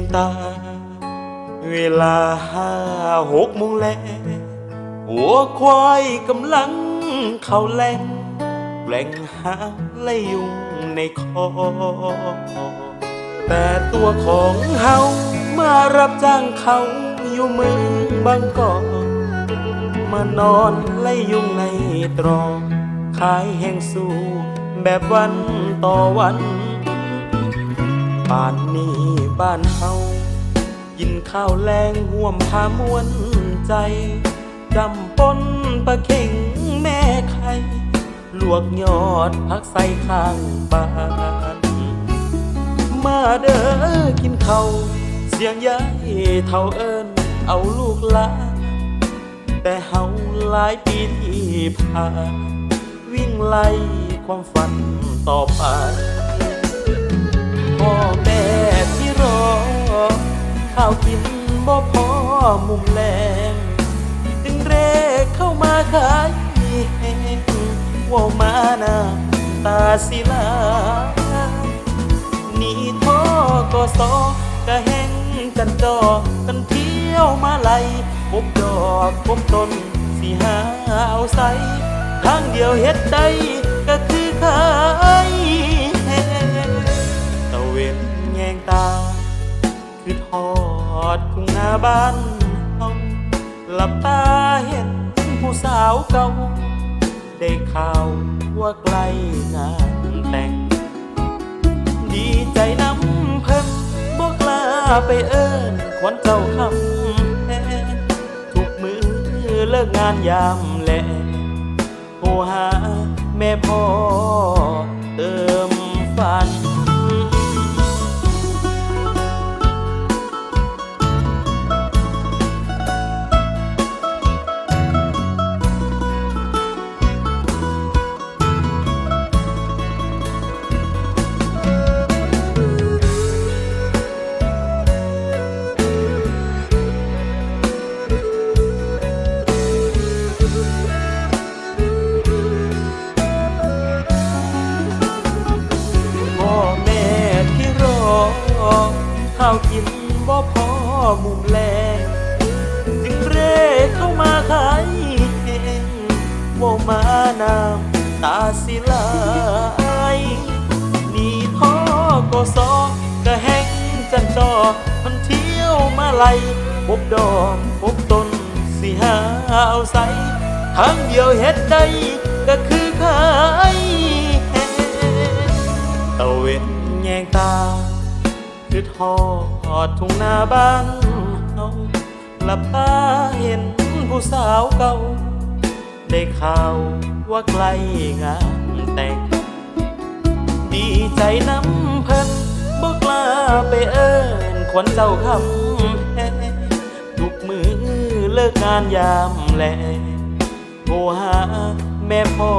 งตา เวลาห้าหกโมงแล้วหัวควายกำลังเข้าแหลงแปลงหางไล่ยุงในคอ แต่ตัวของเฮามารับจ้างเขาอยู่เมืองบางกอกมานอนไล่ยุงในตรอกขายแห่งสู้แบบวันต่อวัน ป่านนี้บ้านเฮากินข้าวแรงห่วมพามวนใจจำปนปลาเข่งแม่ไข่ลวกยอดพักใส่ข้างบ้านมาเด้อกินข้าวเสียงยายเท่าเอิญเอาลูกหลานแต่เฮาหลายปีที่ผ่านวิ่งไล่ความฝันต่อไป พ่อแม่ที่รอ ข้าวกินบ่พอมุมแรงจึงเรเข้ามาขายแห้งว่ามาหน้าตาสิลานี่ท่อก็สอกะแห้งกันจอกันเที่ยวมาไล่พบดอกพบต้นสิหาเอาใสทางเดียวเฮ็ดได้ก็คือขา ตา คือทอดทุ่งนาบ้านเฮาหลับตาเห็นผู้สาวเก่า ได้ข่าวว่าใกล้งานแต่ง ดีใจน้ำเพิ่นบอกลาไปเอิ้นควันเจ้าคำแพงทุกมือเลิกงานยามแลโทรหาแม่พ่อาวกินบ่พอมุมแลงจึงเร่เข้ามาขายเองว่ามาน้ำตาสิลายนี่ท่อก็ซอกะแหงจันจอมันเที่ยวมาไลพบดอกพบต้นสิหาเอาใสทางเดียวเฮ็ดได้ก็คือขายแหงตะเวนแยงตา คือทอดทุ่งนาบ้านเฮาหลับตาเห็นผู้สาวเก่า ได้ข่าวว่าใกล้งานแต่ง ดีใจน้ำเพิ่นบอกลาไปเอิ้นควันเจ้าคำแพงทุกมือเลิกงานยามแลโทรหาแม่พ่อ